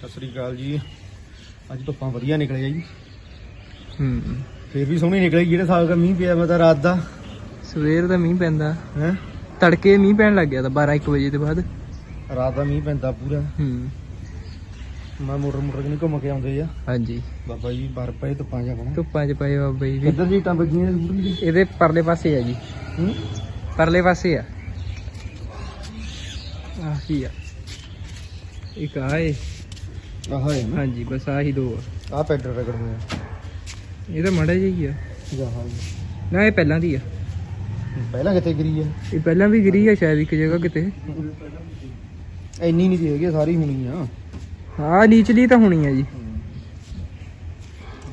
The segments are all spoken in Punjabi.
ਸਤਿ ਸ੍ਰੀ ਅਕਾਲ ਜੀ। ਅੱਜ ਧੁੱਪਾਂ ਵਧੀਆ ਨਿਕਲਿਆ ਜੀ। ਹੂੰ। ਫੇਰ ਵੀ ਸੋਹਣੀ ਨਿਕਲੀ ਜਿਹੜੇ ਸਾਲ ਦਾ ਮੀਂਹ ਪਿਆ ਮੈਂ ਤਾਂ ਰਾਤ ਦਾ। ਸਵੇਰ ਦਾ ਮੀਂਹ ਪੈਂਦਾ। ਹੈ? ਤੜਕੇ ਮੀਂਹ ਪੈਣ ਲੱਗ ਗਿਆ ਤਾਂ 12 1 ਵਜੇ ਦੇ ਬਾਅਦ। ਰਾਤ ਦਾ ਮੀਂਹ ਪੈਂਦਾ ਪੂਰਾ। ਹੂੰ। ਮੈਂ ਮੋਟਰ ਮੋਟਰ ਕਿਨੇ ਘੁੰਮ ਕੇ ਆਉਂਦੇ ਆ। ਹਾਂਜੀ। ਬਾਬਾ ਜੀ ਬਾਹਰ ਪਏ ਧੁੱਪਾਂ ਜਾ ਬਣਾ ਧੁੱਪਾਂ 'ਚ ਪਏ ਬਾਬਾ ਜੀ ਵੀ। ਕਿੱਧਰ ਜੀ ਟਾਂ ਵੱਜੀਆਂ ਨੇ ਸਕੂਟਰੀ ਦੀ ਇਹਦੇ ਪਰਲੇ ਪਾਸੇ ਆ ਜੀ। ਹੂੰ? ਪਰਲੇ ਪਾਸੇ ਆ। ਆਹ ਹੀ ਆ? ਇੱਕ ਆ ਏ ਆਹ ਹੈ ਨਾ? ਹਾਂਜੀ ਬਸ ਆਹੀ ਦੋ ਆ। ਆਹ ਪੈਡਲ ਰਗੜ ਹੋਇਆ। ਇਹ ਤਾਂ ਮੜਾ ਜਿਹੀ ਆ। ਜਹਾ ਨਾ ਇਹ ਪਹਿਲਾਂ ਦੀ ਆ। ਪਹਿਲਾਂ ਕਿੱਥੇ ਗਿਰੀ ਹੈ ਇਹ ਪਹਿਲਾਂ ਵੀ ਗਿਰੀ ਆ ਸ਼ਾਇਦ ਇੱਕ ਜਗ੍ਹਾ ਕਿਤੇ। ਇੰਨੀ ਨਹੀਂ ਦੀ ਹੈਗੀ ਸਾਰੀ ਹੋਣੀ ਆ। ਹਾਂ ਨੀਚਲੀ ਤਾਂ ਹੋਣੀ ਆ ਜੀ।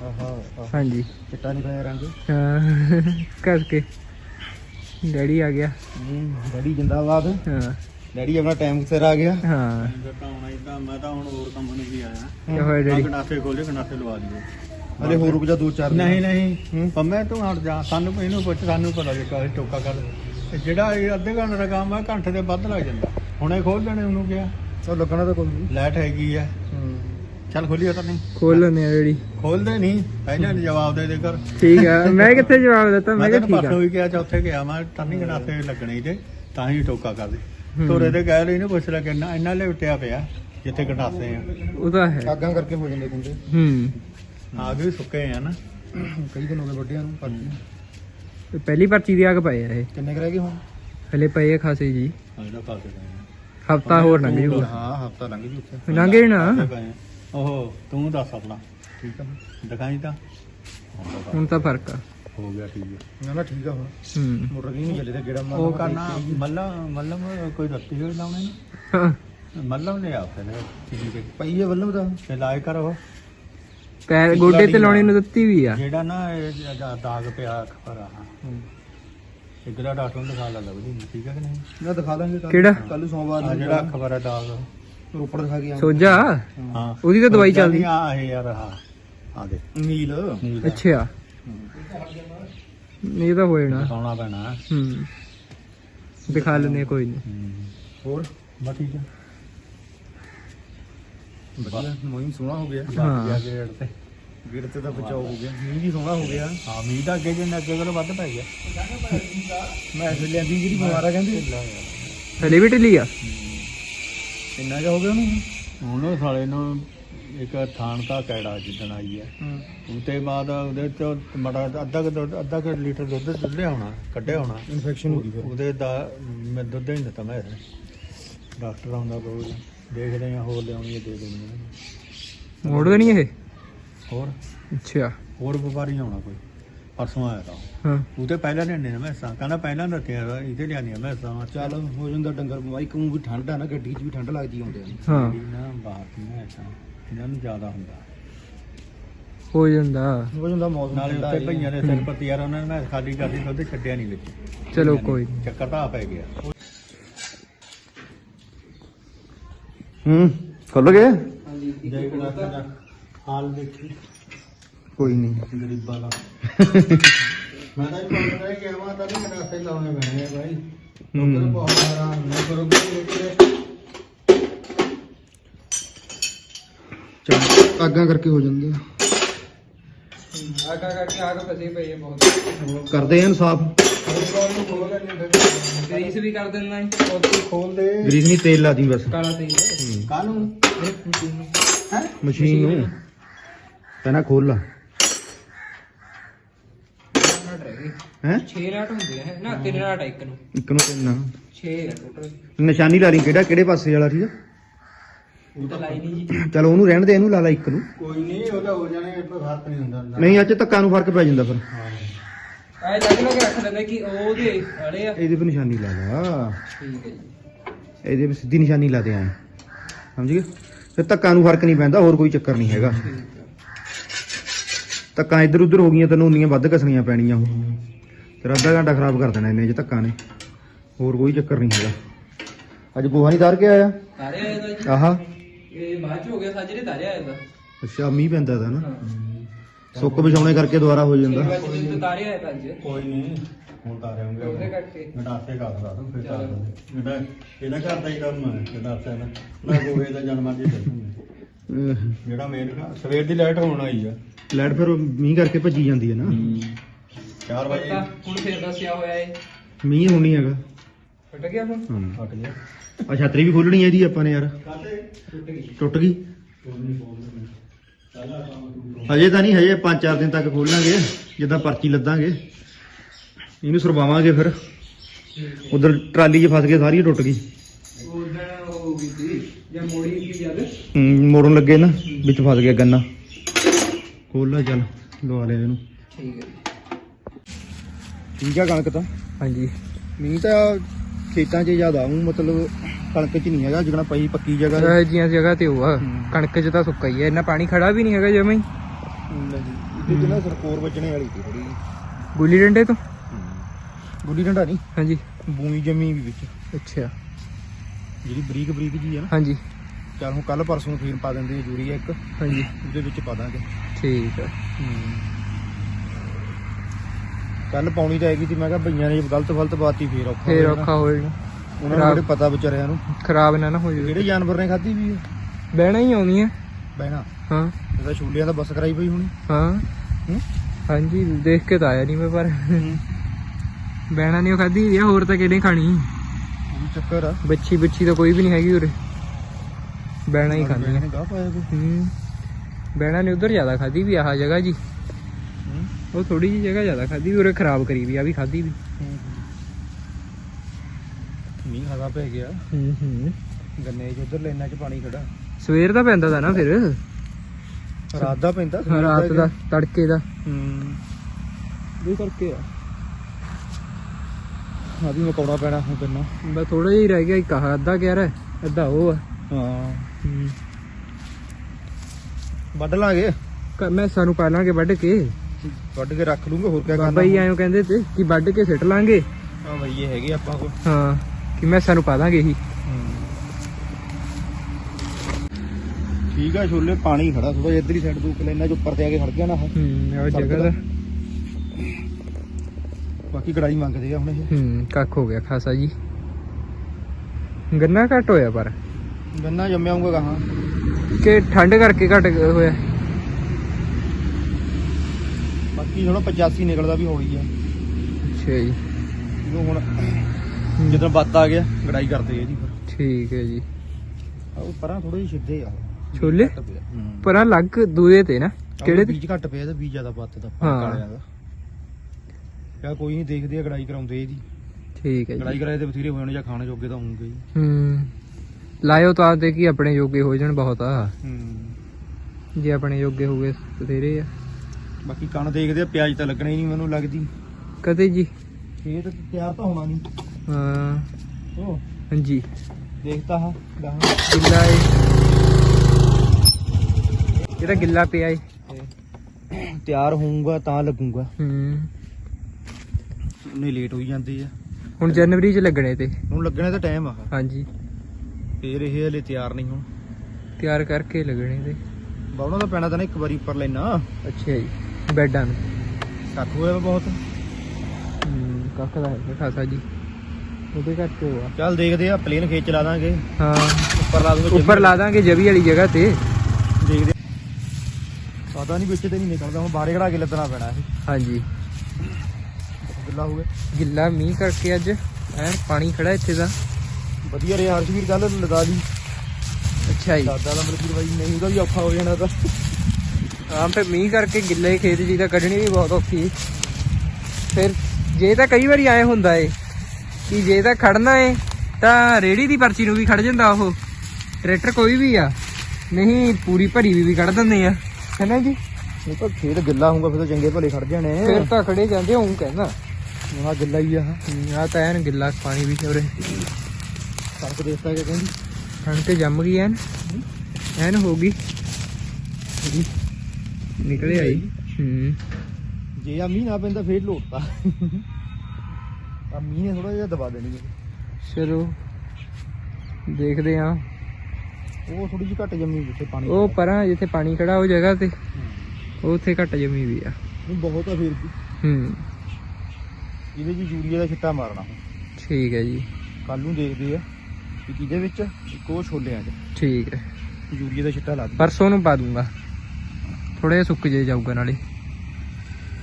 ਆਹਾ ਹਾਂਜੀ। ਚਿੱਟਾ ਨਿਕਲਿਆ ਰੰਗ? ਹਾਂ ਕਰਕੇ। ਡੈਡੀ ਆ ਗਿਆ। ਹੂੰ ਡੈਡੀ ਜਿੰਦਾਬਾਦ। ਹਾਂ। ਡੈਡੀ ਆਪਣਾ ਟਾਈਮ ਸਿਰ ਆ ਗਿਆ। ਹਾਂ। ਤਾਂ ਹੁਣ ਇਦਾਂ ਮੈਂ ਤਾਂ ਹੁਣ ਹੋਰ ਕੰਮ ਨੂੰ ਵੀ ਆਇਆ। ਕੀ ਹੋਇਆ ਡੈਡੀ? ਗੰਡਾਸੇ ਖੋਲੇ ਗੰਡਾਸੇ ਲਵਾ ਦਿਓ। ਹਲੇ ਹੋਰ ਰੁਕ ਜਾ ਦੋ ਚਾਰ। ਨਹੀਂ ਨਹੀਂ। ਹੂੰ। ਪੰਮੇ ਤੂੰ ਹਟ ਜਾ ਸਾਨੂੰ ਇਹਨੂੰ ਪੁੱਛ ਸਾਨੂੰ ਪਤਾ ਜੇ ਕਾਹ ਟੋਕਾ ਕਰ ਤੇ ਜਿਹੜਾ ਇਹ ਅੱਧੇ ਘੰਟੇ ਦਾ ਕੰਮ ਆ ਘੰਟੇ ਦੇ ਵੱਧ ਲੱਗ ਜਾਂਦਾ। ਹੁਣੇ ਖੋਲ ਦੇਣੇ ਉਹਨੂੰ ਗਿਆ ਉਹ ਲੱਗਣਾ ਤਾਂ ਕੋਈ ਨਹੀਂ। ਲਾਈਟ ਹੈਗੀ ਆ। ਹੂੰ। ਚੱਲ ਖੋਲੀ ਤਾਂ ਨਹੀਂ। ਖੋਲ ਲੈਂਦੇ ਆ ਡੈਡੀ। ਖੋਲਦੇ ਨਹੀਂ। ਪਹਿਲਾਂ ਜਵਾਬ ਦੇ ਦੇ ਕਰ। ਠੀਕ ਆ। ਮੈਂ ਕਿੱਥੇ ਜਵਾਬ ਦਿੱਤਾ? ਮੈਂ ਮੈਂ ਕਿਹਾ ਤਾਂ ਠੀਕ ਪਰਸੋਂ ਆ ਵੀ ਗਿਆ ਚੌਥੇ ਗਿਆ ਮੈਂ ਟਰਨਿੰਗ ਗੰਡਾਸੇ ਲੱਗਣੇ ਤੇ ਤਾਂ ਹੀ ਟੋਕਾ ਕਰਦੇ ਹੂੰ। ਤੋਰੇ ਦੇ ਲਈ ਇਹਨੂੰ ਪੁੱਛ ਲਿਆ ਕਿ ਇੰਨਾ ਲਿਵਟਿਆ ਪਿਆ ਜਿੱਥੇ ਗੰਡਾਸੇ ਆ। ਉਹ ਤਾਂ ਹੈ। ਆਗਾਂ ਕਰਕੇ ਹੋ ਜਾਂਦੇ ਕੁੰਡੇ। ਹੂੰ। ਆ ਵੀ ਸੁੱਕੇ ਆ ਨਾ। ਕਈ ਦਿਨ ਹੋ ਗਏ ਵੱਡਿਆਂ ਨੂੰ ਪਰਚੀ ਤੇ ਪਹਿਲੀ ਪਰਚੀ ਦੀ ਆਗ ਪਏ ਆ ਇਹ। ਕਿੰਨੇ ਕੁ ਰਹਿ ਗਏ ਹੁਣ? ਹਲੇ ਪਏ ਆ ਖਾਸੇ ਜੀ। ਹਫਤਾ ਹੋਰ ਲੰਘ ਜੂਗਾ। ਹਾਂ ਹਫਤਾ ਲੰਘ ਜੂ ਉੱਥੇ। ਲੰਘੇ ਨਾ? ਉਹ ਤੂੰ ਦੱਸ ਆਪਣਾ ਠੀਕ ਆ। ਦਿਖਾਈ ਤਾਂ। ਹੁਣ ਤਾਂ ਫ਼ਰਕ ਆ। ਹੋ ਗਿਆ ਠੀਕ ਹੈ। ਨਾ ਨਾ ਠੀਕ ਆ ਹੁਣ। ਹੂੰ। ਮੋਟਰ ਵੀ ਨਹੀਂ ਚੱਲੇ ਤੇ ਗੇੜਾ ਮਾਰ ਉਹ ਕਰਨਾ ਮੱਲਮ ਮੱਲਮ ਕੋਈ ਰੱਤੀ ਹੋਈ ਲਾਉਣੇ? ਮੱਲਮ ਨੇ ਆਪੇ ਨੇ ਤੇ ਪਈ ਹੈ ਵੱਲੋਂ ਦਾ ਤੇ ਲਾਇ ਕਰ ਉਹ। ਪੈਰ ਗੋਡੇ ਤੇ ਲਾਉਣੇ ਨੂੰ ਦਿੱਤੀ ਵੀ ਆ। ਜਿਹੜਾ ਨਾ ਇਹ ਦਾਗ ਪਿਆ ਖਬਰ ਆ। ਇੱਕ ਦਾ ਡਾਕਟਰ ਨੂੰ ਦਿਖਾ ਲਾ ਲੱਗਦੀ ਠੀਕ ਹੈ ਕਿ ਨਹੀਂ? ਨਾ ਦਿਖਾ ਦਾਂਗੇ ਕੱਲ ਕਿਹੜਾ? ਕੱਲ ਸੋਮਵਾਰ ਆ ਨੂੰ ਜਿਹੜਾ ਖਬਰ ਆ ਦਾਗ। ਰੋਪੜ ਦਿਖਾ ਕੇ ਆਵਾਂਗੇ। ਸੋਜਾ? ਹਾਂ। ਉਹਦੀ ਤਾਂ ਦਵਾਈ ਚੱਲਦੀ। ਆ ਇਹ ਯਾਰ ਆ ਆ ਦੇ। ਨੀਲ। ਅੱਛਾ। ਇਹ ਤਾਂ ਹੋ ਜਾਣਾ। ਦਿਖਾਉਣਾ ਪੈਣਾ। ਹੂੰ। ਦਿਖਾ ਆ ਕੋਈ ਨਹੀਂ ਹੂੰ। ਹੋਰ? ਬਸ ਠੀਕ ਹੈ ਵਧੀਆ। ਮੋਈ ਸੋਹਣਾ ਹੋ ਗਿਆ। ਹਾਂ। ਹਾਂ ਗੇੜ ਤੇ। ਗੇੜ ਤੇ ਤਾਂ ਬਚਾਓ ਹੋ ਗਿਆ। ਮੀਂਹ ਵੀ ਸੋਹਣਾ ਹੋ ਗਿਆ। ਹਾਂ ਮੀਂਹ ਤਾਂ ਅੱਗੇ ਜਿੰਨਾ ਅੱਗੇ ਕੋਲ ਵੱਧ ਪੈ ਗਿਆ। ਮੈਂ ਇਸ ਵੇਲੇ ਆਂਦੀ ਜਿਹੜੀ ਬਿਮਾਰ ਆ ਕਹਿੰਦੇ। ਹਲੇ ਵੀ ਢਿੱਲੀ ਆ। ਇੰਨਾ ਜਿਹਾ ਹੋ ਗਿਆ ਉਹਨੂੰ? ਹੁਣ ਸਾਲੇ ਨੂੰ ਇੱਕ ਥਾਣ ਦਾ ਕੈੜਾ ਜਿੱਦਣ ਆਈ ਹੈ। ਹੂੰ। ਉਤੇ ਬਾਅਦ ਉਹਦੇ ਚ ਮੜਾ ਅੱਧਾ ਕੁ ਦੁੱਧ ਅੱਧਾ ਕੁ ਲੀਟਰ ਦੁੱਧ ਦੁੱਧਿਆ ਹੋਣਾ ਕੱਢਿਆ ਹੋਣਾ। ਇਨਫੈਕਸ਼ਨ ਹੋ ਗਈ ਫਿਰ। ਉਹਦੇ ਦਾ ਮੈਂ ਦੁੱਧ ਹੀ ਨਹੀਂ ਦਿੱਤਾ ਮੈਂ ਡਾਕਟਰ ਆਉਂਦਾ ਕੋਈ ਦੇਖਦੇ ਆ ਹੋਰ ਲਿਆਉਣੀ ਹੈ ਦੇ ਦੇਣੀ ਹੈ। ਮੋੜ ਦੇਣੀ ਇਹ? ਹੋਰ? ਅੱਛਾ। ਹੋਰ ਵਪਾਰੀ ਆਉਣਾ ਕੋਈ। ਪਰਸੋਂ ਆਇਆ ਤਾਂ ਹਾਂ। ਉਹਦੇ ਪਹਿਲਾਂ ਲੈਣੇ ਨੇ ਮੈਸਾਂ ਕਹਿੰਦਾ ਪਹਿਲਾਂ ਦਿੱਤੀਆਂ ਇਹਦੇ ਲਿਆਣੀਆਂ ਮੈਸਾਂ। ਚੱਲ ਹੋ ਜਾਂਦਾ ਡੰਗਰ ਬਿਮਾਰੀ ਕਿਉਂ ਵੀ ਠੰਡ ਆ ਨਾ ਗੱਡੀ 'ਚ ਵੀ ਠੰਡ ਲੱਗਦੀ ਹੁੰਦੇ ਆ। ਹਾਂ। ਨਾ ਬਾਹਰ ਦੀਆਂ ਮੈਸਾਂ। ਇਹਨਾਂ ਨੂੰ ਜ਼ਿਆਦਾ ਹੁੰਦਾ। ਹੋ ਜਾਂਦਾ। ਹੋ ਜਾਂਦਾ ਮੌਸਮ ਨਾਲੇ ਉੱਤੇ। ਭਈਆਂ ਦੇ ਸਿਰ ਪੱਤੀ ਯਾਰ ਉਹਨਾਂ ਨੇ ਮੈਂ ਖਾਲੀ ਕਰਦੀ ਦੁੱਧ ਛੱਡਿਆ ਨਹੀਂ ਵਿੱਚ। ਚਲੋ ਕੋਈ ਨੀ। ਚੱਕਰ ਤਾਂ ਆ ਪੈ ਗਿਆ ਹੂੰ ਖੁੱਲ ਗਏ? ਦੇਖ ਲੈ ਤੇਰਾ ਹਾਲ ਦੇਖੀ। ਕੋਈ ਨਹੀਂ। ਗਰੀਬਾਂ ਦਾ। ਮੈਂ ਤਾਂ ਇਹ ਪਤਾ ਕਿ ਆਵਾਂ ਤਾਂ ਨਹੀਂ ਲਾਉਣੇ ਆ ਭਾਈ ਨੌਕਰ ਬਹੁਤ ਆਰਾਮ ਨਹੀਂ ਕਰੋਗੇ ਲੇਕਿਨ ਚੱਲ ਆਗਾਂ ਕਰਕੇ ਹੋ ਜਾਂਦਾ ਆਗਾ ਕਰਕੇ ਆਗ ਫਸੇ ਪਈ ਹੈ ਬਹੁਤ। ਕਰਦੇ ਆ ਇਨਸਾਫ। ਗਰੀਸ ਵੀ ਕਰ ਦਿੰਦਾ ਹੈ। ਉੱਥੇ ਖੋਲ ਦੇ ਗਰੀਸ ਨਹੀਂ ਤੇਲ ਲਾ ਦੀ ਬਸ। ਕਾਲਾ ਤੇਲ। ਕਾਨੂੰ ਹੈ? ਮਸ਼ੀਨ ਨੂੰ। ਪਹਿਲਾਂ ਖੋਲ ਲਾ। ਨਾਟ ਰਹਿ ਹੈ? 6 ਨਾਟ ਹੁੰਦੇ ਆ। ਨਾ ਤਿੰਨ ਨਾਟ ਆ ਇੱਕ ਨੂੰ। ਇੱਕ ਨੂੰ ਤਿੰਨ ਆ। 6 ਹੈ ਟੋਟਲ ਨਿਸ਼ਾਨੀ ਲਾ ਲਈ ਕਿਹੜਾ? ਕਿਹੜੇ ਪਾਸੇ ਵਾਲਾ ਠੀਕ ਉਹ ਤਾਂ ਲਾਈ ਨਹੀਂ ਜੀ। ਆ ਚਲ ਉਹਨੂੰ ਰਹਿਣ ਦੇ ਇਹਨੂੰ ਲਾ ਲਾ ਇੱਕ ਨੂੰ। ਕੋਈ ਨਹੀਂ ਉਹਦਾ ਹੋ ਜਾਣੇ ਕੋਈ ਫ਼ਰਕ ਨਹੀਂ ਹੁੰਦਾ। ਨਹੀਂ ਅੱਜ ਧੱਕਾ ਨੂੰ ਫ਼ਰਕ ਪੈ ਜਾਂਦਾ ਫਿਰ। ਹਾਂ। ਐ ਲੱਗ ਲੱਗ ਰੱਖ ਲੈਂਦੇ ਕਿ ਉਹਦੇ ਵਾਲੇ ਆ। ਇਹਦੇ 'ਤੇ ਨਿਸ਼ਾਨੀ ਲਾ ਲਾ। ਠੀਕ ਹੈ ਜੀ। ਇਹਦੇ 'ਤੇ ਸਿੱਧੀ ਨਿਸ਼ਾਨੀ ਲਾ ਦੇ ਐ। ਸਮਝ ਗਏ? ਫਿਰ ਧੱਕਾ ਨੂੰ ਫ਼ਰਕ ਨਹੀਂ ਪੈਂਦਾ ਹੋਰ ਕੋਈ ਚੱਕਰ ਨਹੀਂ ਹੈਗਾ। ਧੱਕਾ ਇੱਧਰ ਉੱਧਰ ਹੋ ਗਈਆਂ ਤੈਨੂੰ ਉਨੀਆਂ ਵੱਧ ਕਸਣੀਆਂ ਪੈਣੀਆਂ ਉਹ। ਤੇਰਾ ਅੱਧਾ ਘੰਟਾ ਖਰਾਬ ਕਰ ਦੇਣਾ ਇਹਨੇ ਜੇ ਧੱਕਾ ਨੇ। ਹੋਰ ਕੋਈ ਚੱਕਰ ਨਹੀਂ ਹੈਗਾ। ਅੱਜ ਗੋਹਾ ਨਹੀਂ ਤਾਰ ਕੇ ਆਇਆ? ਜੀ। ਆਹਾ। ਇਹ ਬਾਅਦ ਚ ਹੋ ਗਿਆ ਸਾਜਰੇ ਤਾਰਿਆ ਆਇਆ ਦਾ ਅੱਛਾ ਮੀਂਹ ਪੈਂਦਾ ਤਾਂ ਨਾ। ਸੁੱਕ ਵਿਛਾਉਣੇ ਕਰਕੇ ਦੁਬਾਰਾ ਹੋ ਜਾਂਦਾ। ਬਾਅਦ ਚ ਤੇ ਤਾਰਿਆ ਆਇਆ ਤਾਂ ਅੱਜ ਕੋਈ ਨਹੀਂ ਹੁਣ ਉਹਦੇ ਰਹੂੰਗੇ ਕਰਕੇ ਗੰਡਾਸੇ ਕਰਦਾ ਤੂੰ ਫਿਰ ਤਾਂ ਗੰਡਾ ਇਹਦਾ ਘਰ ਦਾ ਹੀ ਕੰਮ ਹੈ ਗੰਡਾਸੇ ਦਾ। ਨਾ ਗੋਹੇ ਦਾ ਜਨਮ ਅੱਜ ਚੱਲੂਗੇ ਅਹ, ਜਿਹੜਾ ਮੇਨ ਸਵੇਰ ਦੀ ਲਾਈਟ ਹੋਣ ਆਈ ਆ। ਲਾਈਟ ਫਿਰ ਮੀਂਹ ਕਰਕੇ ਭੱਜੀ ਜਾਂਦੀ ਹੈ ਨਾ। 4 ਵਜੇ। ਹੁਣ ਫੇਰ ਦੱਸਿਆ ਹੋਇਆ ਏ। ਮੀਂਹ ਹੁਣ ਨਹੀਂ ਹੈਗਾ। ਫਟ ਗਿਆ ਹੁਣ ਹਾਂ। ਹਟ ਗਿਆ। ਆ ਛਤਰੀ ਵੀ ਖੋਲਣੀ ਹੈ ਇਹਦੀ ਆਪਾਂ ਨੇ ਯਾਰ। ਟੁੱਟ ਗਈ। ਹਜੇ ਤਾਂ ਨਹੀਂ ਹਜੇ 5-4 ਦਿਨ ਤੱਕ ਖੋਲਾਂਗੇ ਜਿੱਦਾਂ ਪਰਚੀ ਲੱਦਾਂਗੇ। ਇਹਨੂੰ ਸਰਵਾਵਾਂਗੇ ਫਿਰ। ਉਧਰ ਟਰਾਲੀ 'ਚ ਫਸ ਕੇ ਸਾਰੀ ਟੁੱਟ ਗਈ। ਉਦੋਂ ਹੋ ਗਈ ਸੀ ਜਾਂ ਮੋੜੀ ਸੀ ਜਦ ਹੂੰ, ਮੋੜਨ ਲੱਗੇ ਨਾ ਵਿੱਚ ਫਸ ਗਿਆ ਗੰਨਾ। ਖੋਲ ਲੈ ਚੱਲ ਲਵਾ ਲਿਆ ਇਹਨੂੰ। ਠੀਕ ਹੈ ਠੀਕ ਆ ਕਣਕ ਤਾਂ? ਹਾਂਜੀ। ਮੀਂਹ ਤਾਂ ਖੇਤਾਂ 'ਚ ਜ਼ਿਆਦਾ ਹੂੰ ਮਤਲਬ ਕਣਕ 'ਚ ਨਹੀਂ ਹੈਗਾ ਜਿਗਣਾ ਪਈ ਪੱਕੀ ਜਗ੍ਹਾ ਹੈ। ਜੀਆਂ ਜਗ੍ਹਾ ਤੇ ਹੋਆ ਹੂੰ। ਕਣਕ 'ਚ ਤਾਂ ਸੁੱਕਾ ਹੀ ਹੈ ਇੰਨਾ ਪਾਣੀ ਖੜਾ ਵੀ ਨਹੀਂ ਹੈਗਾ ਜਮਾਂ ਹੀ। ਇਹਦੇ 'ਚ ਨਾ ਸਰਕੋਰ ਵੱਜਣੇ ਵਾਲੀ ਸੀ ਥੋੜੀ ਗੁੱਲੀ ਡੰਡੇ ਤੋਂ? ਗੁੱਲੀ ਡੰਡਾ ਨਹੀਂ ਹਾਂਜੀ। ਬੂਈ ਜੰਮੀ ਵੀ ਵਿੱਚ। ਅੱਛਾ। ਜਿਹੜੀ ਬਰੀਕ ਬਰੀਕ ਜੀ ਆ ਨਾ। ਹਾਂਜੀ। ਚੱਲ ਹੁਣ ਕੱਲ ਪਰਸੋਂ ਫੇਰ ਪਾ ਦਿੰਦੇ ਆ ਯੂਰੀਆ ਇੱਕ। ਹਾਂਜੀ। ਉਹਦੇ ਵਿੱਚ ਪਾ ਦਾਂਗੇ। ਠੀਕ ਹੈ। ਕੱਲ ਪਾਉਣੀ ਤਾਂ ਹੈਗੀ ਸੀ ਮੈਂ ਕਿਹਾ ਭਈਆਂ ਨੇ ਗਲਤ ਫਲਤ ਪਾਤੀ ਫੇਰ ਔਖਾ ਫੇਰ ਹੋ। ਔਖਾ ਹੋ ਜਾਣਾ ਉਹਨਾਂ ਨੂੰ ਜਿਹੜੇ ਪਤਾ ਵਿਚਾਰਿਆਂ ਨੂੰ? ਖਰਾਬ ਨਾ ਨਾ ਹੋ ਜਾਵੇ। ਕਿਹੜੇ ਜਾਨਵਰ ਨੇ ਖਾਧੀ ਵੀ ਬਹਿਣਾ ਹੀ ਆਉਂਦੀਆਂ ਬਹਿਣਾ। ਹਾਂ। ਇਹਦਾ ਛੂਲਿਆਂ ਦਾ ਬਸ ਕਰਾਈ ਪਈ ਹੋਣੀ। ਹਾਂ। ਹੂੰ? ਹਾਂਜੀ ਦੇਖ ਕੇ ਤਾਂ ਆਇਆ ਨਹੀਂ ਮੈਂ ਪਰ ਬਹਿਣਾ ਨਹੀਂ ਖਾਦੀ ਵੀ ਆ ਹੋਰ ਤਾਂ ਕਿਹਨੇ ਖਾਣੀ? ਉਹ ਵੀ ਚੱਕਰ ਆ? ਬੱਚੀ ਬੱਚੀ ਤਾਂ ਕੋਈ ਵੀ ਨਹੀਂ ਹੈਗੀ ਉਰੇ। ਬਹਿਣਾ ਹੀ ਖਾਂਦੀਆਂ ਨੇ ਗਾਹ ਪਾਇਆ ਕੋਈ। ਹੂੰ। ਬਹਿਣਾ ਨੇ ਉਧਰ ਜ਼ਿਆਦਾ ਖਾਦੀ ਵੀ ਆਹ ਜਗ੍ਹਾ ਜੀ। ਉਹ ਥੋੜੀ ਜੀ ਜਗ੍ਹਾ ਜ਼ਿਆਦਾ ਖਾਦੀ ਵੀ ਉਰੇ ਖਰਾਬ ਕਰੀ ਵੀ ਆ ਵੀ ਖਾਦੀ ਵੀ। ਮੀਂਹ ਹਵਾ ਪੈ ਗਿਆ। ਹੂੰ ਹੂੰ। ਗੰਨੇ 'ਚ ਉਧਰ ਲੈਣਾ 'ਚ ਪਾਣੀ ਖੜਾ। ਸਵੇਰ ਦਾ ਪੈਂਦਾ ਦਾ ਨਾ ਫਿਰ। ਰਾਤ ਦਾ ਪੈਂਦਾ ਹਾਂ, ਰਾਤ ਦਾ ਤੜਕੇ ਦਾ। ਹੂੰ। ਇਹ ਕਰਕੇ ਆ। ਆ ਵੀ ਮਕੌੜਾ ਪੈਣਾ ਹੁਣ ਤੈਨੂੰ। ਬਸ ਥੋੜਾ ਜਿਹਾ ਹੀ ਰਹਿ ਗਿਆ ਇੱਕ ਆਹ ਅੱਧਾ ਕਹਿ ਰਿਹਾ ਅੱਧਾ ਉਹ ਆ। ਹਾਂ। ਹੂੰ। ਵੱਢ ਲਾਂਗੇ। ਕ- ਮੈਂ ਸਾਨੂੰ ਪਾ ਲਾਂਗੇ ਵੱਢ ਕੇ। ਵੱਢ ਕੇ ਰੱਖ ਲੂੰਗੇ ਹੋਰ ਕਿਆ ਕਰਨਾ ਬਾਬਾ ਜੀ ਐਂ ਕਹਿੰਦੇ ਤੇ ਕਿ ਵੱਢ ਕੇ ਸਿੱਟ ਲਾਂਗੇ। ਹਾਂ ਬਈ ਇਹ ਹੈਗੇ ਆਪਾਂ ਕੋਲ। ਹਾਂ ਕਿ ਮੈਂ ਸਾਨੂੰ ਪਾ ਦਾਂਗੇ ਹੀ। ਠੀਕ ਆ ਛੋਲੇ ਪਾਣੀ ਖੜਾ ਥੋੜਾ ਜਿਹਾ ਇੱਧਰ ਹੀ ਸਾਈਡ ਦੂਕ ਲੈਣਾ ਜੋ ਉੱਪਰ ਤੇ ਆ ਕੇ ਖੜ ਗਿਆ ਨਾ। ਆਹ। ਹੂੰ ਉਹ ਜਗ੍ਹਾ ਦਾ। ਬਾਕੀ ਕੜਾਈ ਮੰਗਦੇ ਆ ਹੁਣ ਇਹ। ਹੂੰ ਕੱਖ ਹੋ ਗਿਆ ਖਾਸਾ ਜੀ। ਗੰਨਾ ਘੱਟ ਹੋਇਆ ਪਰ। ਗੰਨਾ ਜੰਮਿਆਉਂਗਾ ਕਹਾਂ ਕਿ ਠੰਡ ਕਰਕੇ ਘੱਟ ਹੋਇਆ। ਬਾਕੀ ਥੋੜਾ 85 ਨਿਕਲਦਾ ਵੀ ਹੌਲੀ ਆ। ਅੱਛਾ ਜੀ। ਇਹਨੂੰ ਹੁਣ ਜਦੋਂ ਬੱਤ ਆ ਗਿਆ ਗੜਾਈ ਕਰਦੇ ਇਹਦੀ ਫਿਰ। ਠੀਕ ਹੈ ਜੀ। ਆ ਉਹ ਪਰਾਂ ਥੋੜੇ ਜਿਹੇ ਸਿੱਧੇ ਆ। ਛੋਲੇ? ਪਰ ਆ ਲੱਗ ਦੂਏ ਤੇ ਨਾ? ਕਿਹੜੇ ਬੀਜ ਘੱਟ ਪਿਆ ਤੇ ਬੀਜ ਜ਼ਿਆਦਾ ਬੱਤ ਦਾ ਦਾ। ਕਿਆ ਕੋਈ ਨਹੀਂ ਦੇਖਦੇ ਆ ਗੜਾਈ ਕਰਾਉਂਦੇ ਇਹਦੀ। ਠੀਕ ਹੈ ਗੜਾਈ ਜੀ ਕਰਾਏ ਤੇ ਬਥੇਰੇ ਹੋ ਜਾਣੇ ਜਾਂ ਖਾਣੇ ਜੋਗੇ ਤਾਂ ਹੋਣਗੇ ਹੀ ਹੂੰ। ਲਾਇਓ ਤਾਂ ਤੇ ਕੀ ਆਪਣੇ ਜੋਗੇ ਹੋ ਜਾਣ ਬਹੁਤ ਆ। ਹੂੰ। ਜੇ ਆਪਣੇ ਜੋਗੇ ਹੋ ਗਏ ਬਥੇਰੇ ਆ। ਬਾਕੀ ਕਣ ਦੇਖਦੇ ਆ ਪਿਆਜ਼ ਤਾਂ ਲੱਗਣਾ ਹੀ ਨਹੀਂ ਮੈਨੂੰ ਲੱਗਦੀ। ਕਦੇ ਜੀ? ਇਹ ਤਾਂ ਤਿਆਰ ਤਾਂ ਹੋਣਾ ਨਹੀਂ। ਹਾਂ। ਉਹ ਹਾਂਜੀ। ਦੇਖਤਾ ਹਾਂ ਗਾਹਾਂ ਗਿੱਲਾ ਏ। ਇਹਦਾ ਗਿੱਲਾ ਪਿਆ ਏ। ਤਿਆਰ ਹੋਊਗਾ ਤਾਂ ਲੱਗੂਗਾ। ਹੂੰ। ਉਹਨੇ ਲੇਟ ਹੋਈ ਜਾਂਦੇ ਆ। ਹੁਣ ਜਨਵਰੀ ਚ ਲੱਗਣੇ ਤੇ। ਹੁਣ ਲੱਗਣੇ ਤਾਂ ਟਾਈਮ ਆ ਹਾਂਜੀ। ਫੇਰ ਇਹ ਹਲੇ ਤਿਆਰ ਨਹੀਂ ਹੁਣ। ਤਿਆਰ ਕਰਕੇ ਲੱਗਣੇ ਤੇ। ਬਾਉਣਾ ਤਾਂ ਪੈਣਾ ਤਾਂ ਨਾ ਇੱਕ ਵਾਰੀ ਉੱਪਰ ਲੈਣਾ। ਅੱਛਾ ਜੀ। ਬੈਡਾਂ ਨੂੰ। ਕੱਖ ਹੋਇਆ ਬਹੁਤ। ਹੂੰ ਕੱਖ ਦਾ ਹੈ ਖਾਸਾ ਜੀ। ਉਹਦੇ ਕਰਕੇ ਹੋਆ। ਚੱਲ ਦੇਖਦੇ ਆ ਪਲੇਨ ਖੇਚ ਲਾ ਦਾਂਗੇ। ਹਾਂ। ਉੱਪਰ ਲਾ ਦੂੰਗੇ ਉੱਪਰ ਲਾ ਦਾਂਗੇ ਜਵੀ ਵਾਲੀ ਜਗ੍ਹਾ ਤੇ। ਦੇਖਦੇ ਪਤਾ ਨਹੀਂ ਵਿੱਚ ਤੇ ਨਹੀਂ ਨਿਕਲਦਾ ਹੁਣ ਬਾਹਰੇ ਖੜਾ ਕੇ ਲੱਦਣਾ ਪੈਣਾ ਇਹ। ਹਾਂਜੀ। ਗਿੱਲਾ ਹੋ ਗਿਆ। ਗਿੱਲਾ ਮੀਂਹ ਕਰਕੇ ਅੱਜ ਐ ਪਾਣੀ ਖੜਾ ਇੱਥੇ ਦਾ। ਵਧੀਆ ਰਿਹਾ ਹਰਸ਼ਵੀਰ ਕੱਲ ਲਗਾ ਲਈ ਅੱਛਾ ਜੀ। ਦਾਦਾ ਦਾ ਮਤਲਬ ਬਾਈ ਨਹੀਂ ਉਹਦਾ ਵੀ ਔਖਾ ਹੋ ਜਾਣਾ ਤਾਂ। ਹਾਂ ਫਿਰ ਮੀਂਹ ਕਰਕੇ ਗਿੱਲੇ ਖੇਤ ਜੀ ਤਾਂ ਕੱਢਣੀ ਵੀ ਬਹੁਤ ਔਖੀ। ਫਿਰ ਜੇ ਤਾਂ ਕਈ ਵਾਰੀ ਆਏ ਹੁੰਦਾ ਏ ਕਿ ਜੇ ਤਾਂ ਖੜਨਾ ਏ ਤਾਂ ਰੇੜੀ ਦੀ ਪਰਚੀ ਨੂੰ ਵੀ ਖੜ ਜਾਂਦਾ ਉਹ। ਟਰੈਕਟਰ ਕੋਈ ਵੀ ਆ ਨਹੀਂ ਪੂਰੀ ਭਰੀ ਵੀ ਕੱਢ ਦਿੰਦੇ ਆ। ਹੈਨਾ ਜੀ? ਨਹੀਂ ਤਾਂ ਖੇਤ ਗਿੱਲਾ ਹੋਊਗਾ ਫਿਰ ਤਾਂ ਚੰਗੇ ਭਲੇ ਖੜ ਜਾਣੇ। ਫਿਰ ਤਾਂ ਖੜੇ ਜਾਂਦੇ ਹੂੰ ਕਹਿੰਦਾ ਆ ਗਿੱਲਾ ਹੀ ਆ। ਆ ਤਾਂ ਐਨ ਗਿੱਲਾ ਪਾਣੀ ਵੀ ਚੋਰੇ ਸੜਕ ਦੇਖਦਾ ਕਿ ਕਹਿੰਦੀ। ਠੰਡ ਤੇ ਜੰਮ ਗਈ ਐਨ। ਐਨ ਹੋ ਗਈ। ਨਿਕਲੇ ਆਈ। ਹੂੰ। ਜੇ ਆ ਮੀਂਹ ਨਾ ਪੈਂਦਾ ਫੇਰ ਲੋਟਦਾ ਆ ਮੀਂਹ ਨੇ ਥੋੜਾ ਜਿਹਾ ਦਬਾ ਦੇਣੀ ਚਲੋ। ਦੇਖਦੇ ਆ। ਉਹ ਥੋੜੀ ਜਿਹੀ ਘੱਟ ਜੰਮੀ ਵਿੱਚ ਪਾਣੀ ਉਹ ਪਰਾਂ ਜਿੱਥੇ ਪਾਣੀ ਖੜਾ ਉਹ ਜਗ੍ਹਾ ਤੇ। ਉਹ ਉੱਥੇ ਘੱਟ ਜਮੀ ਵੀ ਆ। ਨਹੀਂ ਬਹੁਤ ਆ ਫੇਰ ਵੀ। ਹੂੰ। ਇਹਦੇ ਜੀ ਯੂਰੀਆ ਦਾ ਛਿੱਟਾ ਮਾਰਨਾ। ਠੀਕ ਹੈ ਜੀ। ਕੱਲ ਨੂੰ ਦੇਖਦੇ ਆ ਕਿ ਕਿਹਦੇ ਵਿੱਚ ਇੱਕ ਛੋਲਿਆਂ 'ਚ। ਠੀਕ ਹੈ ਯੂਰੀਆ ਦਾ ਛਿੱਟਾ ਲਾ ਦੇ ਪਰਸੋਂ ਨੂੰ ਪਾ ਦੂੰਗਾ। ਥੋੜੇ ਜਿਹਾ ਸੁੱਕ ਜੇ ਜਾਊਗਾ ਨਾਲੇ।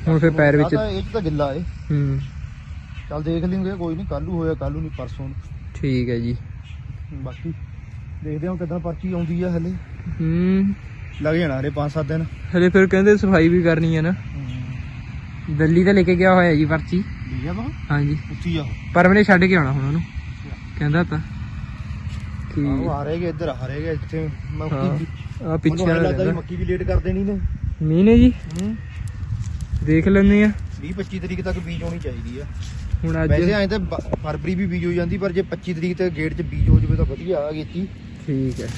ਹੁਣ ਫਿਰ ਪੈਰ ਵਿੱਚ ਇਹ 'ਚ ਤਾਂ ਗਿੱਲਾ ਏ। ਹੂੰ। ਚੱਲ ਦੇਖ ਲਵਾਂਗੇ ਕੋਈ ਨਹੀਂ ਕੱਲੂ ਹੋਇਆ ਕੱਲੂ ਨਹੀਂ ਪਰਸੋਂ ਨੂੰ। ਠੀਕ ਹੈ ਜੀ। ਬਾਕੀ ਦੇਖਦੇ ਹਾਂ ਕਿਦਾਂ ਪਰਚੀ ਆਉਂਦੀ ਆ ਹਲੇ। ਹੂੰ। ਲੱਗ ਜਾਣਾ ਹਲੇ 5-7 ਦਿਨ। ਹਲੇ ਫਿਰ ਕਹਿੰਦੇ ਸਫ਼ਾਈ ਵੀ ਕਰਨੀ ਹੈ ਨਾ। ਦਿੱਲੀ ਤਾਂ ਲੈ ਕੇ ਗਿਆ ਹੋਇਆ ਜੀ ਪਰਚੀ। ਠੀਕ ਆ ਬਾ ਹਾਂਜੀ। ਉੱਚੀ ਆ ਪਰ ਮੈਨੇ ਛੱਡ ਕੇ ਆਉਣਾ ਹੁਣ ਉਹਨੂੰ। ਕਹਿੰਦਾ ਤਾਂ। ਕਿ ਉਹ ਆ ਰਹੇਗੇ ਇੱਧਰ ਆ ਰਹੇਗੇ ਇੱਥੇ। ਮੱਕੀ ਵੀ ਆ ਪਿੱਛੇ ਮੈਨੂੰ ਲੱਗਦਾ ਵੀ। ਮੱਕੀ ਵੀ ਲੇਟ ਕਰ ਦੇਣੀ ਨੇ। ਮੀਂਹ ਨੇ ਜੀ। ਹੂੰ। ਦੇਖ ਲੈਂਦੇ ਆ। 20-25 ਤਰੀਕ ਤੱਕ ਬੀਜ ਹੋਣੀ ਚਾਹੀਦੀ ਆ। ਹੁਣ ਅੱਜ ਵੈਸੇ ਐਂ ਤਾਂ ਫਰਵਰੀ ਵੀ ਬੀਜ ਹੋ ਜਾਂਦੀ ਪਰ ਜੇ 25 ਤਰੀਕ ਤੇ ਗੇਟ 'ਚ ਬੀਜ ਹੋ ਜਾਵੇ ਤਾਂ ਵਧੀਆ ਆ ਗੇਤੀ ਠੀਕ ਹੈ।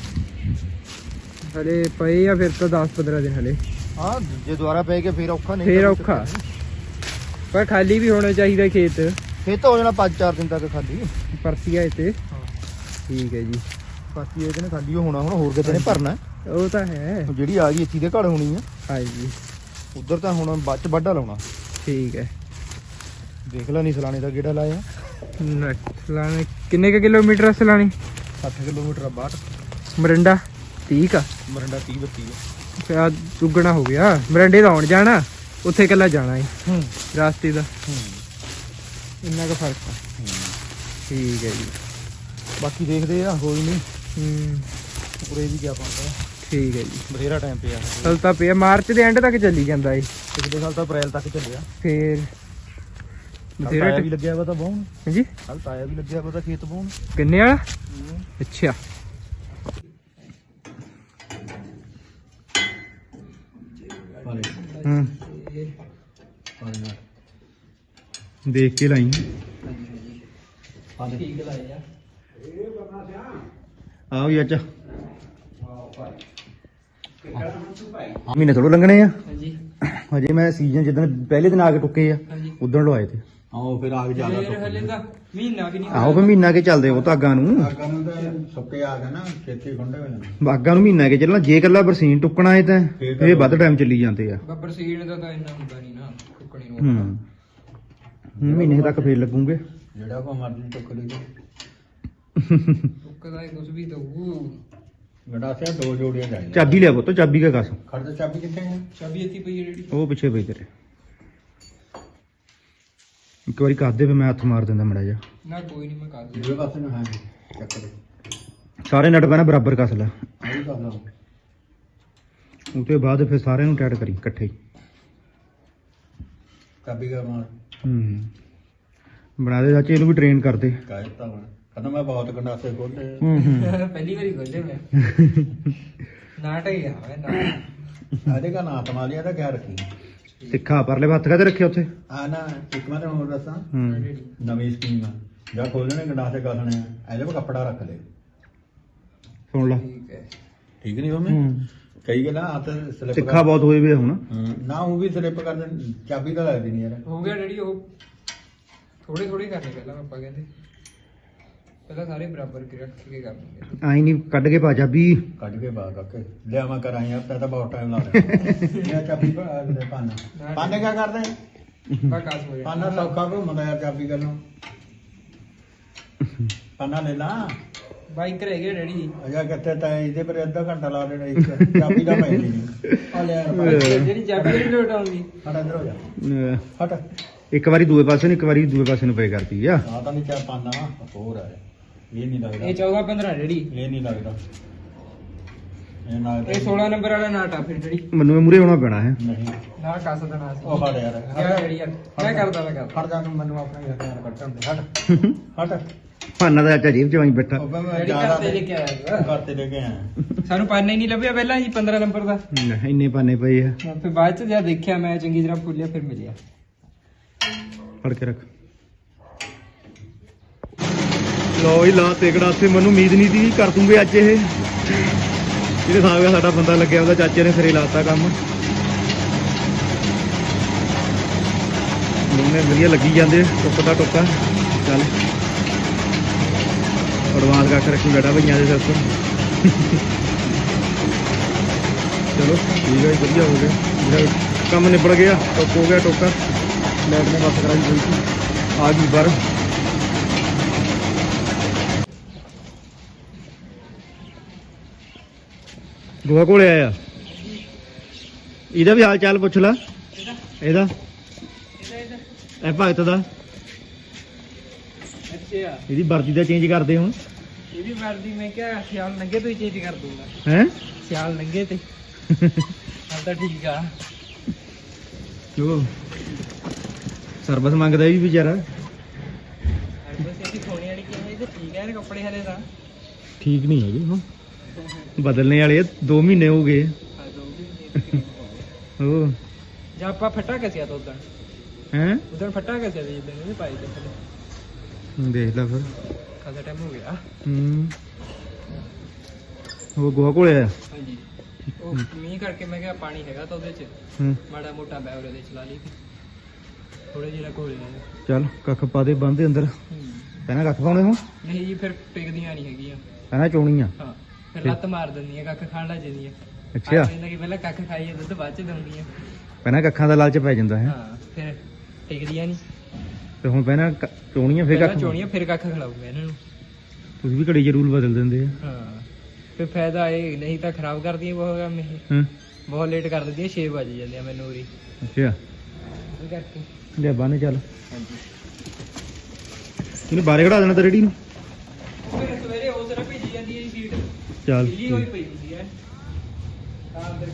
ਹਲੇ ਪਏ ਆ ਫਿਰ ਤਾਂ 10 15 ਦਿਨ ਹਲੇ। ਹਾਂ ਜੇ ਦੁਬਾਰਾ ਪੈ ਗਿਆ ਫੇਰ ਔਖਾ ਨਹੀਂ ਫੇਰ ਔਖਾ। ਪਰ ਖਾਲੀ ਵੀ ਹੋਣਾ ਚਾਹੀਦਾ ਖੇਤ। ਫੇਰ ਤਾਂ ਹੋ ਜਾਣਾ 5-4 ਦਿਨ ਤੱਕ ਖਾਲੀ। ਪਰਤੀਆ ਇੱਥੇ। ਠੀਕ ਹੈ ਜੀ। ਬਾਕੀ ਇਹਦੇ ਨੇ ਖਾਲੀ ਹੋਣਾ ਹੁਣ ਹੋਰ ਕਿਤੇ ਨੇ ਭਰਨਾ। ਉਹ ਤਾਂ ਹੈ। ਜਿਹੜੀ ਆ ਗਈ ਇੱਥੇ ਦੇ ਘੜ ਹੋਣੀ ਆ। ਹਾਂਜੀ ਉਧਰ ਤਾਂ ਹੁਣ ਬਾਅਦ ਚ ਵੱਡਾ ਲਾਉਣਾ। ਠੀਕ ਹੈ। ਦੇਖ ਲੈ ਨਹੀਂ ਸਲਾਣੇ ਦਾ ਕਿਹੜਾ ਲਾਇਆ। ਸਲਾਣੇ ਕਿੰਨੇ ਕੁ ਕਿਲੋਮੀਟਰ ਆ ਸਲਾਣੀ? 60 ਕਿਲੋਮੀਟਰ ਆ ਬਾਹਰ। ਮਰਿੰਡਾ 30 ਕਾ ਮਰੰਡਾ 30 32 ਆ। ਫਿਰ ਆ ਦੁੱਗਣਾ ਹੋ ਗਿਆ। ਮਰਿੰਡੇ ਦਾ ਆਉਣ ਜਾਣਾ ਉੱਥੇ ਇਕੱਲਾ ਜਾਣਾ ਹੈ ਹੂੰ। ਰਾਸਤੇ ਦਾ। ਹੂੰ। ਇੰਨਾ ਕੁ ਫ਼ਰਕ ਆ। ਠੀਕ ਹੈ ਜੀ। ਬਾਕੀ ਦੇਖਦੇ ਆ ਕੋਈ ਨਹੀਂ। ਹੂੰ। ਉਰੇ ਵੀ ਕਿਆ ਪਾਉਂਦਾ ਠੀਕ ਹੈ ਜੀ। ਬਥੇਰਾ ਟਾਈਮ ਪਿਆ। ਚਲ ਤਾਂ ਪਿਆ। ਮਾਰਚ ਦੇ ਐਂਡ ਤੱਕ ਚੱਲੀ ਜਾਂਦਾ ਏ ਪਿਛਲੇ ਸਾਲ ਤਾਂ ਅਪ੍ਰੈਲ ਤੱਕ ਚੱਲਿਆ। ਫੇਰ ਬਥੇਰਾ ਵੀ ਲੱਗਿਆ ਵਾ ਤਾਂ ਬਾਉਣ ਹਾਂਜੀ? ਕੱਲ ਤਾਇਆ ਵੀ ਲੱਗਿਆ ਵਾ ਤਾਂ ਖੇਤ ਬਾਉਣ ਗੰਨੇ ਵਾਲਾ? ਅੱਛਾ। ਹੂੰ। ਦੇਖ ਕੇ ਲਾਈ। ਠੀਕ ਲਾਇਆ ਆਓ ਮਹੀਨੇ ਥੋੜੋ ਲੰਘਣੇ ਆ। ਹਾਂਜੀ। ਹਜੇ ਮੈਂ ਸੀਜ਼ਨ ਜਿੱਦਣ ਪਹਿਲੇ ਦਿਨ ਆ ਕੇ ਟੁੱਕੇ ਆ ਉਦੋਂ ਲਵਾਏ ਤੇ। ਆਓ ਫਿਰ ਆਗ ਜ਼ਿਆਦਾ ਫੇਰ ਹਲੇ ਤਾਂ ਮਹੀਨਾ ਵੀ ਨਹੀਂ ਆਹੋ ਮਹੀਨਾ ਕੇ ਚੱਲਦੇ ਉਹ ਧਾਗਾ ਨੂੰ। ਆਗਾਂ ਨੂੰ ਤਾਂ ਸੁੱਕੇ ਆ ਗਿਆ ਨਾ ਛੇਤੀ ਖੁੰਡੇ ਹੋ ਬਾਗਾਂ ਨੂੰ ਮਹੀਨਾ ਕੇ ਚੱਲਣਾ ਜੇ ਕੱਲਾ ਬਰਸੀਨ ਟੁੱਕਣਾ ਏ ਤਾਂ ਤਾਂ ਇਹ ਵੱਧ ਟਾਈਮ ਚੱਲੀ ਜਾਂਦੇ ਆ। ਬੱਬਰ ਸੀਡ ਦਾ ਤਾਂ ਇੰਨਾ ਹੁੰਦਾ ਨਹੀਂ ਨਾ ਕੁੱਕਣੀ ਨੂੰ ਹੂੰ। ਹੁਣ ਮਹੀਨੇ ਤੱਕ ਫੇਰ ਲੱਗੂਗੇ। ਜਿਹੜਾ ਕੋ ਮਰਜ਼ੀ ਟੁੱਕ ਲਈ ਕੁੱਕਦਾ ਕੁਝ ਵੀ ਦਊ। ਗੰਡਾਸਿਆ ਦੋ ਜੋੜੀਆਂ ਚਾਹੀਦੀਆਂ। ਚਾਬੀ ਲਿਆ ਪੁੱਤ ਚਾਬੀ ਕਾ ਕਸ? ਖੜਦਾ ਚਾਬੀ ਕਿੱਥੇ ਹੈ? ਚਾਬੀ ਇੱਥੇ ਪਈ ਹੈ ਰੇੜੀ ਉਹ ਪਿੱਛੇ ਪਈ ਤੇਰੇ। ਇੱਕ ਵਾਰੀ ਕੱਸ ਦੇ ਫੇ ਮੈਂ ਹੱਥ ਮਾਰ ਦਿੰਦਾ ਮੜਾ ਜਾ ਨਾ ਕੋਈ ਨਹੀਂ ਮੈਂ ਕਰ ਲਿਆ ਦੂਜੇ ਪਾਸੇ ਨੂੰ ਹੈ ਚੱਕ ਦੇ। ਸਾਰੇ ਨਟ ਪੈਣਾ ਬਰਾਬਰ ਕਸ ਲੈ। ਆਹ ਵੀ ਕਰ ਲਓ ਉਹ ਤੋਂ ਬਾਅਦ ਫਿਰ ਸਾਰਿਆਂ ਨੂੰ ਟੈਟ ਕਰੀ ਇਕੱਠੇ ਹੀ। ਚਾਬੀ ਦਾ ਮਾਰ ਹੂੰ। ਬਣਾ ਦੇ ਚਾਚੇ ਇਹਨੂੰ ਵੀ ਟ੍ਰੇਨ ਕਰਦੇ ਕਾਇਤਾ ਹੁਣ ਕਹਿੰਦਾ ਮੈਂ ਬਹੁਤ ਗੰਡਾਸੇ ਖੋਲੇ ਹੂੰ ਹੂੰ। ਪਹਿਲੀ ਵਾਰੀ ਖੋਲੇ ਮੈਂ। ਨਾਟਕ ਹੀ ਆ ਮੈਂ ਨਾਟਕ। ਆਦੇ ਕਾ ਨਾਂ ਤਮਾ ਲਿਆ ਤਾਂ ਕਿਆ ਰੱਖੀ। ਸਿੱਖਾ ਪਰਲੇ ਹੱਥ ਕਾਤੇ ਰੱਖਿਆ ਉੱਥੇ? ਆ ਨਾ ਇੱਕ ਮੈਂ ਤੈਨੂੰ ਹੋਰ ਦੱਸਾਂ। ਹੂੰ। ਨਵੀਂ ਸਕੀਮ ਆ। ਜਾਂ ਖੋਲਣੇ ਗੰਡਾਸੇ ਕੱਸਣੇ ਆ। ਇਹਦੇ 'ਤੇ ਕੱਪੜਾ ਰੱਖ ਲੈ। ਸੁਣ ਲਾ। ਠੀਕ ਹੈ। ਠੀਕ ਨਹੀਂ ਮੰਮੀ? ਹੂੰ। ਕਈ ਗੱਲਾਂ ਹੱਥ ਸਲਿੱਪ ਸਿੱਖਾ ਬਹੁਤ ਹੋਏ ਵੇ ਹੁਣ। ਨਾ ਉਹ ਵੀ ਸਲਿੱਪ ਕਰ ਦੇ ਚਾਬੀ ਤਾਂ ਲੱਗਦੀ ਨਹੀਂ ਯਾਰ। ਹੋ ਗਿਆ ਡੈਡੀ ਉਹ ਥੋੜੇ ਥੋੜੇ ਕਰਨੇ ਪਹਿਲਾਂ ਆਪਾਂ ਕਹਿੰਦੇ। ਪਹਿਲਾਂ ਸਾਰੇ ਬਰਾਬਰ ਕੇ ਰੱਖ ਕੇ ਕਰ ਦਿੰਦੇ ਆਈ ਨਹੀਂ ਕੱਢ ਕੇ ਪਾ ਚਾਬੀ। ਕੱਢ ਕੇ ਬਾਹਰ ਕਰਕੇ ਲਿਆ ਮੈਂ ਕਰਾਂ ਯਾਰ ਤਾਂ ਤਾਂ ਬਹੁਤ ਟਾਈਮ ਲਾ ਲਿਆ। ਇਹ ਚਾਬੀ ਪਾ ਦੇ ਪਾਨਾ। ਪਾਨੇ ਕਾ ਕਰਦੇ? ਕਾਸ ਹੋ ਪਾਨਾ ਜਾਣਾ ਸੌਖਾ ਕੋ ਯਾਰ ਚਾਬੀ ਕਰ ਲਓ ਪਾਨਾ ਲੈ ਲਾ। ਬਾਈਕ ਰਹਿ ਗਿਆ ਡੈਡੀ। ਅਜਾ ਕਿੱਥੇ ਤਾਂ? ਇਹਦੇ ਪਰ ਅੱਧਾ ਘੰਟਾ ਲਾ ਦੇਣਾ ਇੱਕ। ਚਾਬੀ ਦਾ ਪੈਂਦੀ ਨਹੀਂ। ਆ ਲੈ ਯਾਰ ਪਾ। ਜਿਹੜੀ ਚਾਬੀ ਨਹੀਂ ਲੋਟ ਆਉਂਦੀ। ਹਟ ਇੱਧਰ ਹੋ ਜਾ। ਅਹ ਹਟ। ਇੱਕ ਵਾਰੀ ਦੂਏ ਪਾਸੇ ਨੂੰ ਇੱਕ ਵਾਰੀ ਦੂਏ ਪਾਸੇ ਨੂੰ ਪਏ ਕਰਦੀ ਆ। ਆ ਤਾਂ ਨਹੀਂ ਚਾ ਪਾਨਾ ਹੋਰ ਹੈ ਇਹ ਨਹੀਂ ਲੱਗਦਾ। ਇਹ 14 15 ਡੈਡੀ ਇਹ ਨਹੀਂ ਲੱਗਦਾ। ਇਹ ਨਾ ਇਹ 16 ਨੰਬਰ ਵਾਲਾ ਨਾਟ ਆ ਫਿਰ ਡੈਡੀ ਮੈਨੂੰ ਇਹ ਮੂਰੇ ਹੋਣਾ ਪੈਣਾ ਹੈ। ਨਹੀਂ। ਨਾ ਕਾਸ ਦਾ ਨਾਸ ਉਹ ਹਟ ਯਾਰ। ਕਿਆ ਡੈਡੀ ਯਾਰ ਮੈਂ ਕਰਦਾ ਮੈਂ ਕਰਦਾ। ਹਟ ਜਾ ਤੂੰ ਮੈਨੂੰ ਆਪਣੇ ਘਰ ਯਾਰ ਕੱਟਣ ਦੇ। ਹਟ। ਹਟ। ਭਾਨਾ ਦਾ ਚਾਚਾ ਜੇਬ ਚ ਵਾਈ ਬੈਠਾ। ਉਹ ਮੈਂ ਡੈਡੀ ਜ਼ਿਆਦਾ ਘਰ ਤੇ ਲੈ ਕੇ ਆਇਆ ਸੀਗਾ। ਘਰ ਤੇ ਲੈ ਕੇ ਆਇਆ। ਸਾਨੂੰ ਪਾਣਾ ਹੀ ਨਹੀਂ ਲੱਭਿਆ ਪਹਿਲਾਂ 15 ਨੰਬਰ ਦਾ। ਇੰਨੇ ਪਾਨੇ ਪਏ ਆ। ਫਿਰ ਬਾਅਦ ਚ ਜਦ ਦੇਖਿਆ ਮੈਂ ਚੰਗੀ ਤਰ੍ਹਾਂ ਫੁੱਲਿਆ ਫਿਰ ਮਿਲਿਆ। ਫੜ ਕੇ ਰੱਖ। ਲੋ ਹੀ ਲਾ ਤੇਕੜਾ ਤੇ ਮੈਨੂੰ ਉਮੀਦ ਨਹੀਂ ਸੀ ਕਰ ਦੂੰਗੇ ਅੱਜ ਇਹ। ਇਹਦੇ ਸਾਹਮਣੇ ਸਾਡਾ ਬੰਦਾ ਲੱਗਿਆ ਉਹਦਾ ਚਾਚੇ ਨੇ ਸਿਰੇ ਲਾਤਾ ਕੰਮ। ਦੋਨੇ ਵਧੀਆ ਲੱਗੀ ਜਾਂਦੇ ਟੁੱਕ ਦਾ ਟੁੱਕਾ ਚੱਲ। ਐਡਵਾਂਸ ਕਰਕੇ ਰੱਖੀ ਬੈਠਾ ਭਈਆਂ ਦੇ ਸਿਰ ਤੋਂ। ਚਲੋ ਠੀਕ ਹੈ ਜੀ, ਵਧੀਆ ਹੋ ਗਿਆ। ਜਿਹੜਾ ਕੰਮ ਨਿਬੜ ਗਿਆ ਟੁੱਕ ਹੋ ਗਿਆ ਟੋਕਾ। ਲੈਟ ਨੇ ਬਸ ਕਰਾਈ ਹੋਈ ਸੀ। ਆ ਗਈ ਬਾਹਰ ਗੋਹਾ ਕੋਲੇ ਆਇਆ। ਇਹਦਾ ਵੀ ਹਾਲ ਚਾਲ ਪੁੱਛ ਲੈ। ਇਹਦਾ? ਇਹਦਾ ਇਹਦਾ ਇਹਦਾ ਇਹ ਭਗਤ ਦਾ। ਅੱਛਾ। ਇਹਦੀ ਵਰਦੀ ਦਾ ਚੇਂਜ ਕਰਦੇ ਹੁਣ। ਇਹਦੀ ਵਰਦੀ ਮੈਂ ਕਿਹਾ ਸਿਆਲ ਲੰਗੇ ਤੋਂ ਹੀ ਚੇਂਜ ਕਰ ਦੂੰਗਾ। ਹੈ? ਸਿਆਲ ਲੰਗੇ ਤੇ। ਹਾਂ ਤਾਂ ਠੀਕ ਆ। ਉਹ ਸਰਬਸ ਮੰਗਦਾ ਵੀ ਵਿਚਾਰਾ। ਬਸ ਇਹਦੀ ਥੋੜੀ ਵਾਲੀ ਕਿਵੇਂ ਤੇ ਠੀਕ ਹੈ ਇਹ ਕੱਪੜੇ ਹਲੇ ਤਾਂ। ਠੀਕ ਨਹੀਂ ਹੈਗੇ ਹੁਣ। ਬਦਲਣੇ ਵਾਲੇ 2 ਮਹੀਨੇ ਹੋ ਗਏ। ਆ ਦੋ ਉਹ ਜਾਂ ਆਪਾਂ ਫਟਾ ਕਸਿਆ ਤਾਂ ਉਦੋਂ ਹੈ? ਉਦੋਂ ਫਟਾ ਕਸਿਆ ਤੇ ਜਿੱਦਾਂ ਇਹਨੇ ਪਾਈ ਤੇ ਦੇਖ ਲੈ ਫਿਰ। ਖਾਸਾ ਟਾਈਮ ਹੋ ਗਿਆ। ਹੂੰ। ਉਹ ਗੋਹਾ ਕੋਲੇ ਆਇਆ ਹਾਂਜੀ। ਉਹ ਮੀਂਹ ਕਰਕੇ ਮੈਂ ਕਿਹਾ ਪਾਣੀ ਹੈਗਾ ਤਾਂ ਉਹਦੇ ਚ। ਹੂੰ। ਮਾੜਾ ਮੋਟਾ ਬੈਵਰ ਉਹਦੇ ਚ ਲਾ ਲਈ ਥੋੜੇ ਜਿਹਾ ਨੇ ਚੱਲ ਕੱਖ ਪਾ ਦੇ ਬੰਦੇ ਅੰਦਰ। ਪਹਿਲਾਂ ਕੱਖ ਪਾਉਣੇ ਹੋ ਨਹੀਂ ਜੀ ਫਿਰ ਟਿਕਦੀਆਂ ਨਹੀਂ ਹੈਗੀਆਂ। ਪਹਿਲਾਂ ਚੋਣੀਆਂ। ਹਾਂ। ਫਿਰ ਲੱਤ ਮਾਰ ਦਿੰਦੀਆਂ ਕੱਖ ਖਾਣ ਲੱਗ ਜਾਂਦੀਆਂ ਅੱਛਾ। ਕਹਿੰਦਾ ਕਿ ਪਹਿਲਾਂ ਕੱਖ ਖਾਈਏ ਦੁੱਧ ਬਾਅਦ ਚ ਦਉਂਦੀਆਂ ਪਹਿਲਾਂ ਕੱਖਾਂ ਦਾ ਲਾਲਚ ਪੈ ਜਾਂਦਾ ਹੈ। ਹਾਂ ਫਿਰ ਟਿਕਦੀਆਂ ਨਹੀਂ ਤੇ ਹੁਣ ਪਹਿਲਾਂ ਕ- ਚੋਣੀਆਂ ਫਿਰ ਪਹਿਲਾਂ ਕੱਖ ਚੋਣੀਆਂ ਫਿਰ ਕੱਖ ਖਿਲਾਊਗਾ ਇਹਨਾਂ ਨੂੰ। ਤੁਸੀਂ ਵੀ ਘੜੀ ਰੂਲ ਬਦਲ ਦਿੰਦੇ ਆ। ਹਾਂ ਫਿਰ ਫਾਇਦਾ ਇਹ ਨਹੀਂ ਤਾਂ ਖਰਾਬ ਕਰਦੀਆਂ ਬਹੁਤ ਕੰਮ ਇਹ। ਹਾਂ। ਬਹੁਤ ਲੇਟ ਕਰ ਦਿੰਦੀਆਂ 6 ਵਜ ਜਾਂਦੇ ਆ ਮੈਨੂੰ ਉਰੀ। ਅੱਛਾ। ਇਹ ਕਰਕੇ। ਲੈ ਬੰਨ ਚੱਲ। ਹਾਂਜੀ। ਇਹਨੂੰ ਬਾਰੇ ਖੜਾ ਦੇਣਾ ਤਾਂ ਰੈਡੀ ਨੂੰ। ਫਿਰ ਸਵੇਰੇ ਚੱਲ ਹੋਈ ਪਈ ਤੁਸੀਂ ਹੈ। ਤਾਂ ਅੰਦਰ